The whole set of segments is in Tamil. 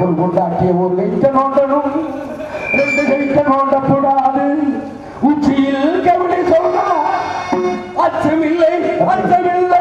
ஒரு கொண்டாட்டிய ஒரு லைட்ட நோண்டனும் ரெண்டு கைத்த நோண்டப்படாது உச்சியில் கவிதை சொன்னா அச்சமில்லை அச்சமில்லை.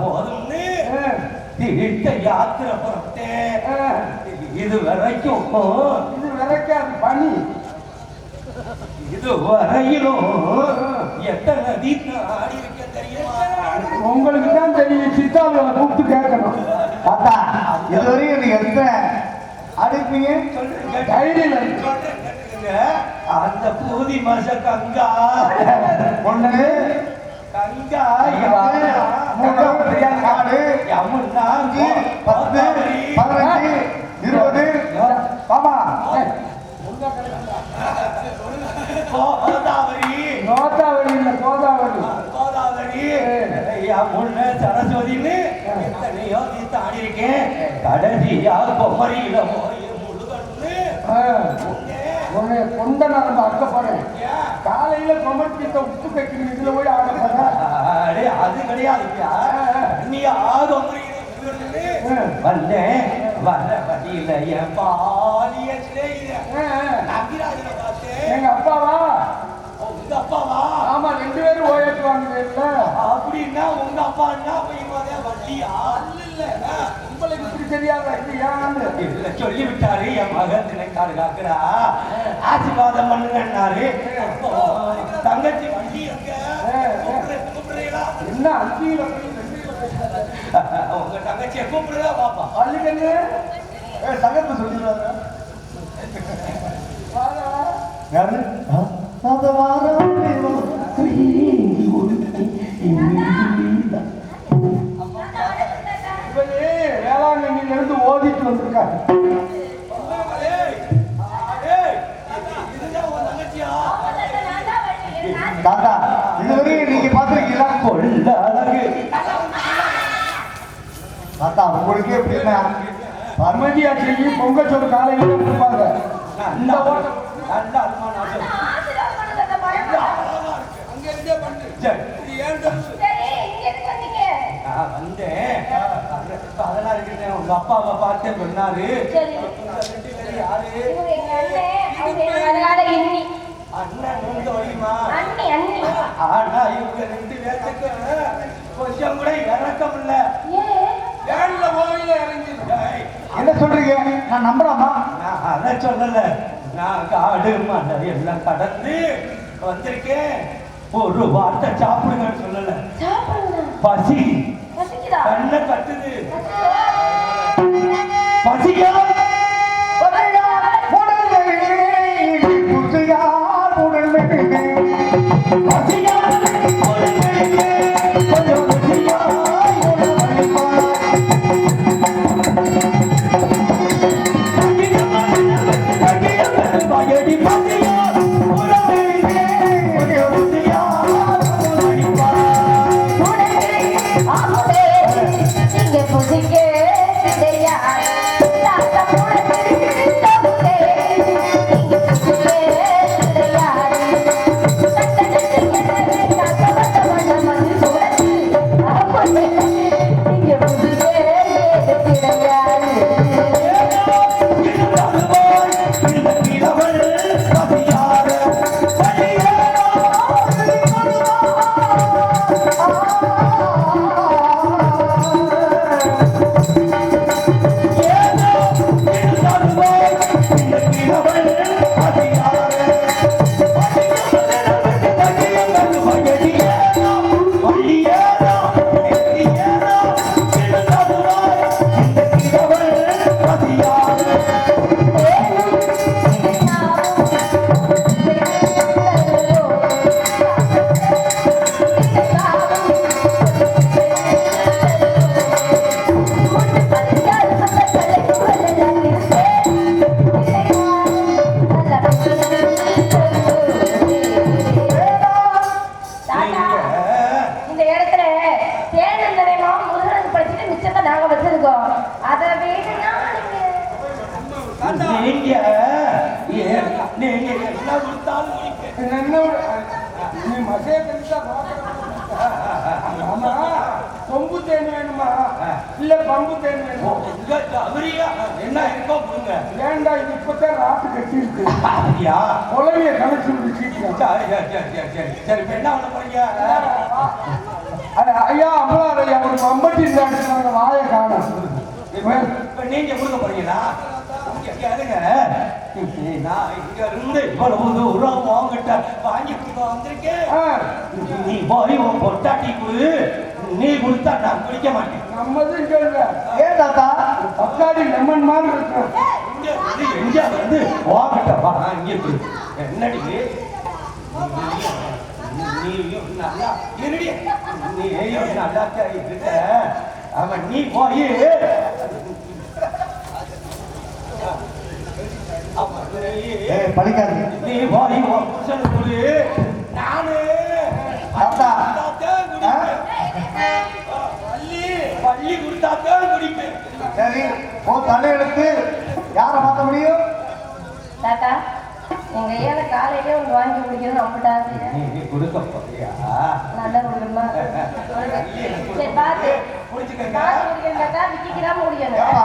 போதும்னு தீர்த்த யாத்திரை புறப்பட்டேன் இது வரைக்கும் இது விளக்காது பனி இது வரையிலும் எத்தனை தீர்த்த ஆடி இருக்க தெரியுமா? உங்களுக்கு தான் தெரியும். சித்தாவை கூப்பிட்டு கேட்கணும். தாத்தா இதுவரையும் நீங்க எத்தனை அடிப்பீங்க கேட்டுக்கங்க. அந்த பூதி மச கங்கா. ஒண்ணு கங்கா பதினஞ்சு இருபது. பாபா கோதாவரி. கோதாவளி இல்ல கோதாவளி கோதாவரி. யமுன சரஸ்வதினு எத்தனையோ தீர்த்த ஆடி இருக்கேன் கடைசியா பொம்மரியில போய் முழுகன்னு உன்னை கொண்ட நரம்பு அக்க போறேன் காலையில கொமர்த்திட்ட உப்பு தைக்கிறீங்க இதுல போய் ஆட போறேன். அடே, அது கிடையாதுயா நீ முழுகன்னு வந்தேன் வர வழியில என் பாலிய நம்பிராஜனை பார்த்தேன் எங்க அப்பாவா? உங்க அப்பாவா? ஆமா ரெண்டு பேரும் இல்ல அப்படின்னா உங்க அப்பா என்ன பையன் வட்டியா இல்ல உங்களுக்கு இப்படி தெரியாத? இது ஏன்னு இல்ல சொல்லி விட்டாரு என் மகன் நினைக்காரு காக்குறா. ஆசீர்வாதம் பண்ணுங்கன்னாரு. தங்கச்சி என்ன அஞ்சியில போய் உங்க தங்கச்சியை கூப்பிடுறா பாப்பா. பள்ளிக்கண்ணு சங்கத்து சொல்லிடுறாங்க. யாரு? பர்மதியா செய்யி பொங்கச்சோறு காலையில கொடுப்பாங்க. இந்த வந்தேன். அதெல்லாம் இருக்கிறேன் உங்க அப்பாவை பார்த்து சொன்னாரு. அண்ணன், வந்து வழிமா? அண்ணி, அண்ணி. ஆனா இவங்க ரெண்டு பேர்த்துக்கு கொஞ்சம் கூட இறக்கம் இல்ல. என்ன சொல்றீங்க? நான் நம்புறாமா நான் அதை சொல்லல. நான் காடு மலை எல்லாம் கடந்து வந்திருக்கேன். ஒரு வார்த்தை சாப்பிடுங்கன்னு சொல்லல. பசி? கண்ணை கட்டுது. பசிக்குதா? பசியா பசியா கொடுத்தாலும் முடிக்க என்ன நீ மசே தெரிஞ்சா ஆமா கொம்பு தேன் வேணுமா இல்ல பம்பு தேன் வேணுமா தவறியா என்ன இருக்கோ ஏன்டா இது இப்பதான் ராத்து கட்டி இருக்கு அப்படியா குழந்தைய கணக்கு சீக்கிரம் சரி சரி சரி சரி சரி இப்ப என்ன பண்ண போறீங்க ஐயா அம்பலார் ஐயா ஒரு மம்பட்டி இருந்தாங்க வாயை காணும் இப்ப நீங்க கொடுக்க போறீங்களா கேளுங்க நான் இங்க இருந்து இவ்வளவு தூரம் உங்ககிட்ட வாங்கி கொடுக்க வந்திருக்கேன் நீ போய் உன் பொட்டாட்டி கொடு. நீ கொடுத்தா நான் குடிக்க மாட்டேன். நம்மது இங்க இல்ல ஏன் தாத்தா? தக்காளி லெமன் மாதிரி இருக்கு. இங்க வந்து எங்க வந்து? வா இங்க. என்னடி? நீயும் நல்லா இருடி நீயும் நல்லா இருக்க. அவன் நீ போய் அவன் நீ- புருஷனுக்கு கொடு. நானு குடிப்பேன். பள்ளி பள்ளி கொடுத்தாத்தான் குடிப்பேன். சரி ஓ தலையெழுத்து யாரை மாத்த முடியும்? தாத்தா எங்க ஐயால காலையிலே ஒன்று வாங்கி குடிக்கணும் அம்பிட்டா நீ நீ கொடுக்க போறியா? நல்லா குடிக்கணுமா சரி பார்த்து குடிச்சுக்கங்க. பார்த்து குடிக்கணும் தாத்தா. விக்கிக்கிறாம குடிக்கணும் ஏப்பா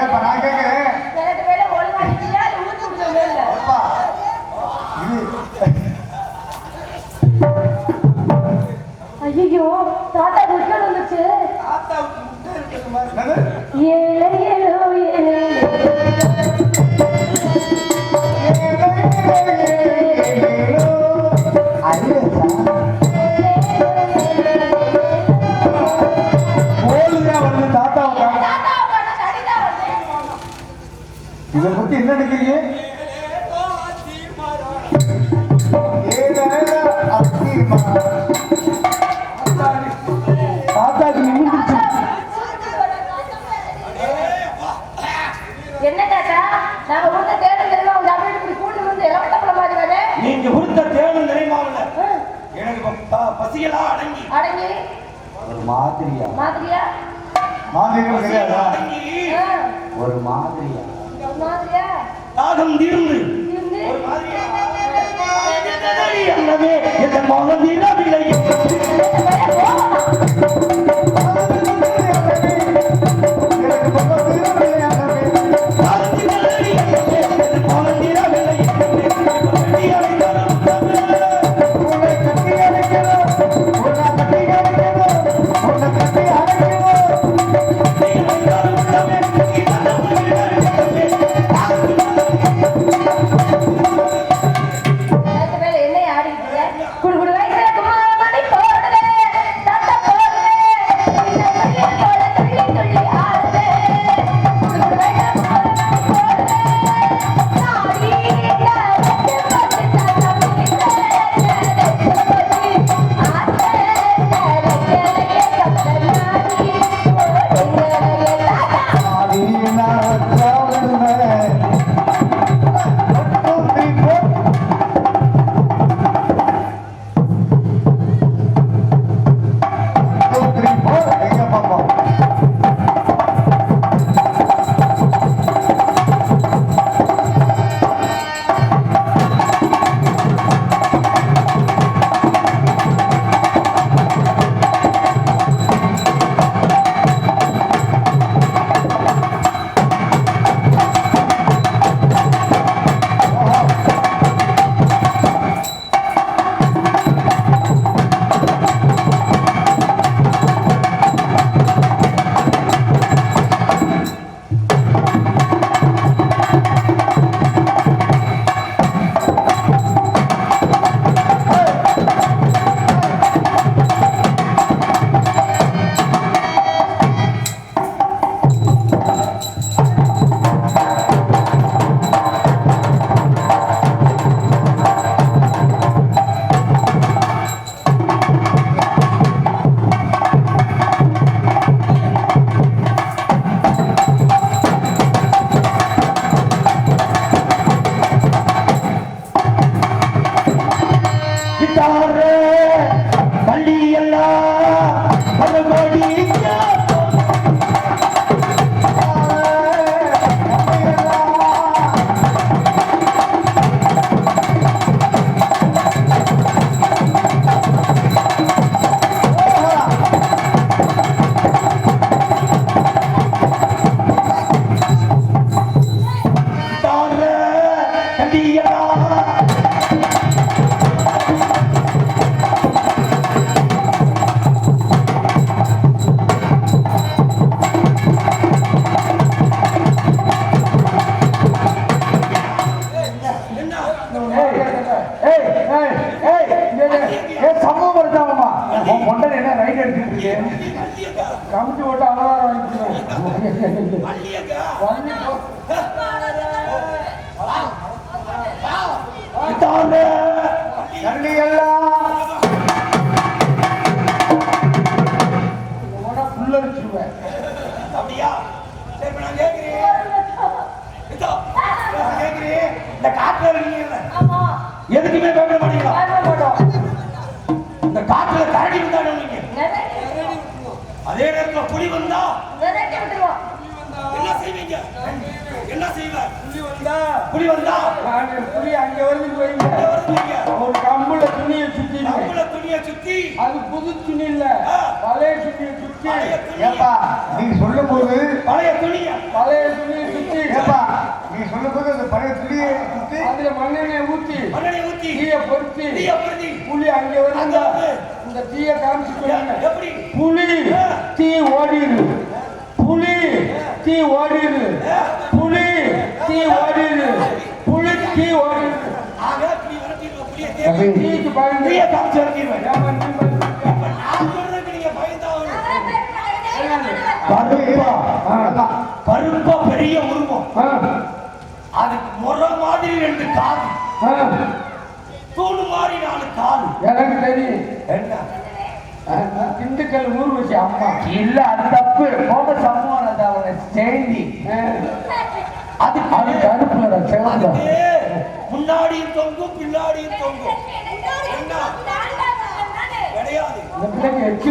ஏப்பா நான் கேட்கிறேன் சில பேரை ஒழுங்கா நிற்கிறியா இல்லை ஊற்றி குடிக்கணும் இல்லை அப்பா இது ஐயோ தாத்தா குடிக்கணும் வந்துச்சு மாதிரி இதை பத்தி என்ன நினைக்கிறீங்க? நீங்க கொடுத்த தேவன் தெரியுமாவில்ல எனக்கு இப்ப ப- பசியெல்லாம் அடங்கி. அடங்கி. ஒரு மாதிரியா? மாதிரியா? மாதிரிகள் கிடையாதா? ஒரு மாதிரியா? ஒரு மாதிரியா? தாகம் தீர்ந்து. இருந்து ஒரு மாதிரியா இந்த இந்த காட்டுல கரடி வந்தாலும் நீங்க. அதே நேரத்துல புலி வந்தா என்ன செய்வீங்க? என்ன செய்வ புலி வந்தா? புலி வந்தா புலி அங்க வந்து போயிருங்க ஒரு கம்புல துணியை சுத்திடுவேன் நம்மள துணியை சுத்தி. அது புது துணி இல்ல. பழைய துணியை. சுத்தி ஏப்பா, நீ சொல்லும்போது பழைய துணியை. பழைய துணியை சுத்தி. ஏப்பா, நீ சொல்லும்போது அந்த பழைய துணியை சுத்தி அதுல மண்ணெண்ணெய் ஊத்தி மண்ணெண்ணெய் ஊத்தி. தீய பொருத்தி தீய பிரதி புலி அங்க வந்து இந்த தீய காமிச்சு சொல்லுங்க. எப்படி? புலி தீ ஓடிடு புலி தீ ஓடிடு புலி தீ ஓடிடு புலி தீ ஓடிடு ஆக புலி வரட்டிடுவோம் புலியை தம்பி, தேடி தீக்கு பயந்து புலியை காமிச்சு வரட்டிடுவேன் ஏமா நீ பயந்து? இப்ப நான் சொல்றதுக்கு நீங்க பயந்தாகணும். கருப்பா. ஆமா. கருப்பா பெரிய உருவம். அதுக்கு முறை மாதிரி ரெண்டு காது. தூணு மாதிரி நாலு காது. எனக்கு தெரியும் என்ன? திண்டுக்கல் ஊர்வசி அம்மா. இல்ல அது தப்பு. போக சம்பவம் அவங்க செய்தி. அது அது கருப்புல அதுக்கு முன்னாடியும் தொங்கும் பின்னாடியும் தொங்கும் கிடையாது. இந்த பிள்ளைக்கு எச்சி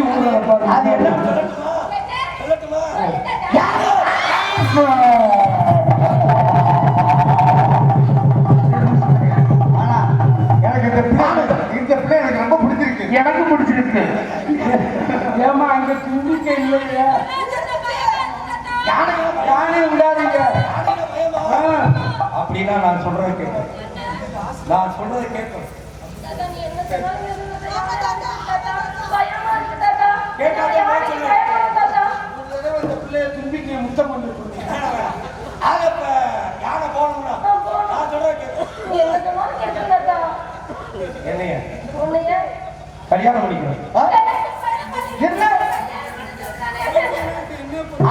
அது என்ன? பாருங்க சொல்லட்டுமா சொல்லட்டுமா எனக்கு பிடிச்சிருக்கு. ஏமா அங்க தும்பிக்கை இல்லையா? யானை விடாதீங்க. அப்படின்னா நான் சொல்றதை கேட்கும். நான் சொல்றதை கேட்கும். தும்பிக்கையை முத்தம் பண்ணி. ஆக இப்ப யானை போகணும்னா நான் சொல்றதை கேட்கும். என்னைய? கல்யாணம் பண்ணிக்கிறேன் என்ன?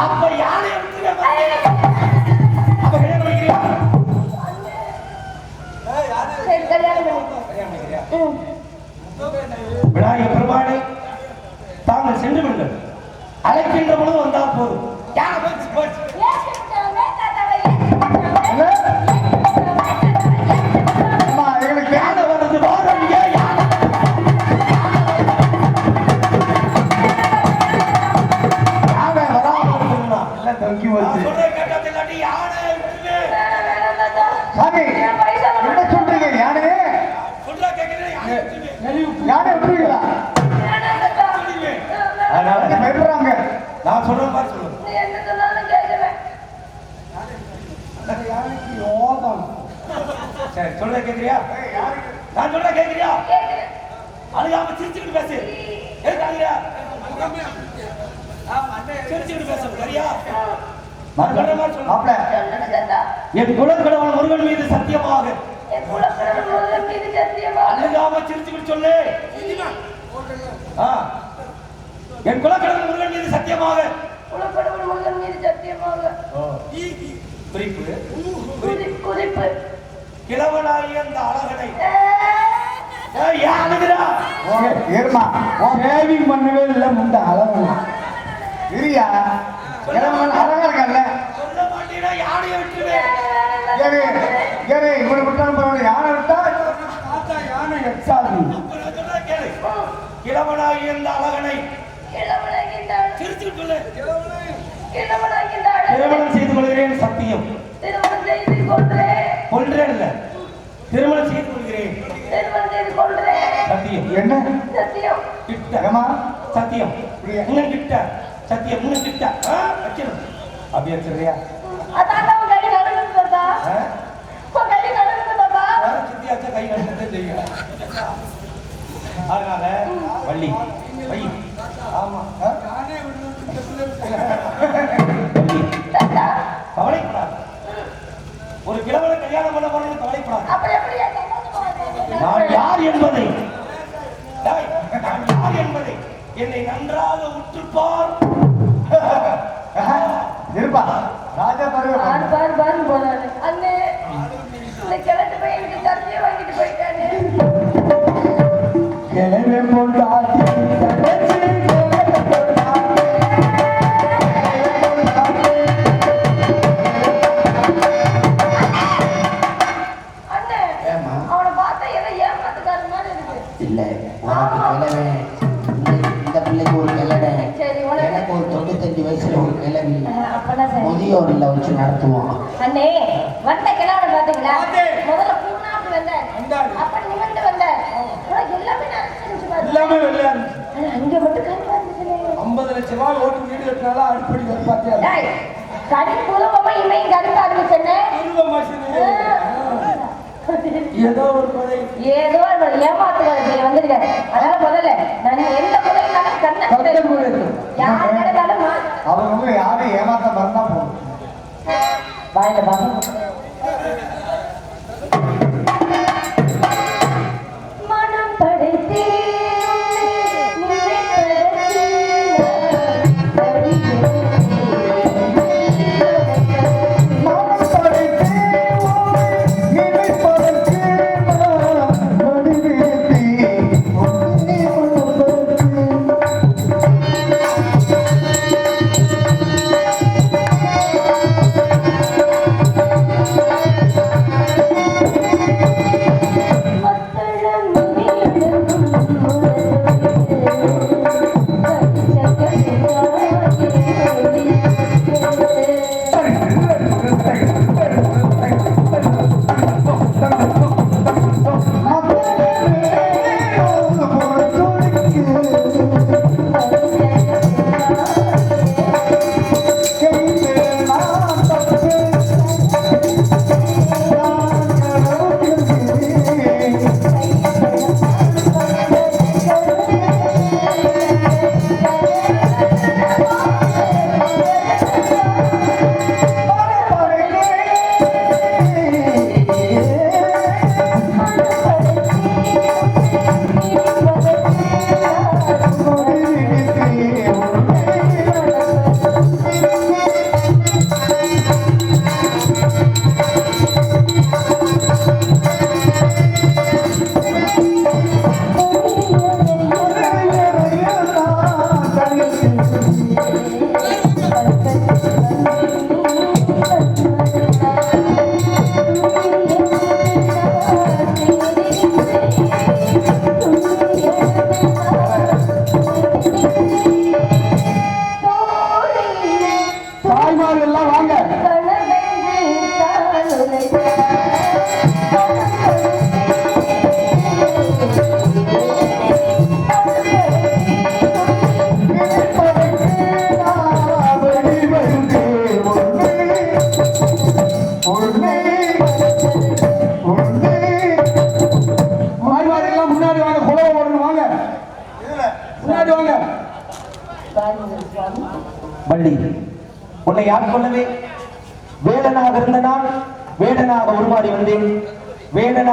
அப்ப யானை அப்ப கல்யாணம் பண்ணிக்கிறியா? பெருமானே தாங்கள் சென்று விடுங்கள். அழைக்கின்ற பொழுது சிரிச்சுக்கிட்டு பேசு சரியா நான் சொல்ற மாதிரி சொல்லு மாப்பிள்ள என் குலக்கடவுள் முருகன் மீது சத்தியமாக. சிரிச்சுக்கிட்டு சொல்லு. என் குலக்கடவுள் முருகன் மீது சத்தியமாக. குறிப்பு. குறிப்பு. கிழவனாகிய அந்த அழகனை. ஏறுமா. சேவிங் பண்ணவே இல்லை முண்ட. அளவனா இரியா அழகா விட்டுருவேன் ஏறு இவனை விட்டாலும் பரவாயில்ல. யானை விட்டா யானை எச்சாது. கிழவனாகிய அந்த அழகனை திருமணம் செய்து கொள்கிறேன் சத்தியம். கொள்றேன் கொள்றேன் இல்ல என்ன? சத்தியம். கிட்டகமா? சத்தியம். எங்க கிட்ட? சத்தியம் உங்க கிட்ட. வச்சிடும் கை நடந்து செய்யுங்க. அதனால வள்ளி வை. ஆமா கவலைப்படாது. ஒரு கிழவனை கல்யாணம் பண்ண போறது கவலைப்படாது. நான் யார் என்பதை என்னை நன்றாக உற்றுப்பார் இருப்பா ராஜா பாரு பாரு பாரு போறாரு. அண்ணே லட்சம் ரூபாய் ஓட்டு வீடு கட்டினாலும் அடிப்படை பார்த்தியா? டேய் கடி குழுமமா இமையும் உருவ மாசினு. ஏதோ ஒரு கொலை. ஏதோ ஒரு ஏமாத்துவாரு வந்திருக்காரு அதனால முதல்ல நான் எந்த முறையினாலும் கண்ணை கண்ணை மூடு. யார் நடந்தாலும் மா- அவங்க யாரையும் ஏமாத்த மறந்தா போதும். வாயில பாபு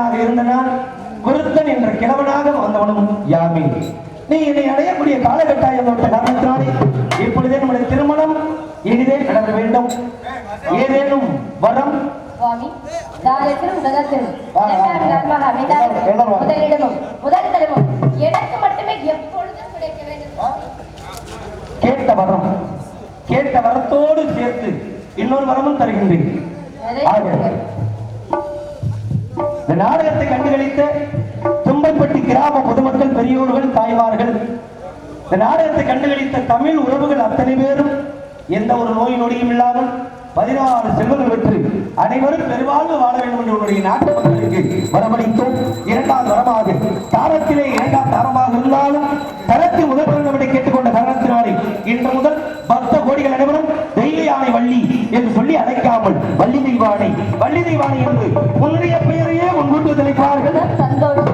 வேடனாக இருந்த நான் குருத்தன் என்ற கிழவனாக வந்தவனும் யாமே. நீ என்னை அடையக்கூடிய காலகட்டாயம் தொட்ட காரணத்தினாலே இப்பொழுதே நம்முடைய திருமணம் இனிதே நடக்க வேண்டும். ஏதேனும் வரம்? கேட்ட வரம். கேட்ட வரத்தோடு சேர்த்து இன்னொரு வரமும் தருகின்றேன். இந்த நாடகத்தை கண்டுகளித்த தும்பைப்பட்டி கிராம பொதுமக்கள் பெரியோர்கள் தாய்மார்கள் இந்த நாடகத்தை கண்டுகளித்த தமிழ் உறவுகள் அத்தனை பேரும் எந்த ஒரு நோய் நொடியும் இல்லாமல் பதினாறு செல்வங்கள் பெற்று அனைவரும் பெருவாழ்வு வாழ வேண்டும் என்று உன்னுடைய நாட்டு மக்களுக்கு வரமளித்தோம் இரண்டாவது வரமாக தாரத்திலே இரண்டாம் தாரமாக இருந்தாலும் தரத்தில் முதல் பிறந்தபடி கேட்டுக்கொண்ட காரணத்தினாலே இன்று முதல் பக்த கோடிகள் அனைவரும் தெய்வ யானை வள்ளி என்று சொல்லி அழைக்க வள்ளி தெய்வானை வள்ளி தெய்வானை என்று உன்னுடைய பெயரையே முன்கொண்டு தெளிப்பார்கள். சந்தோஷம்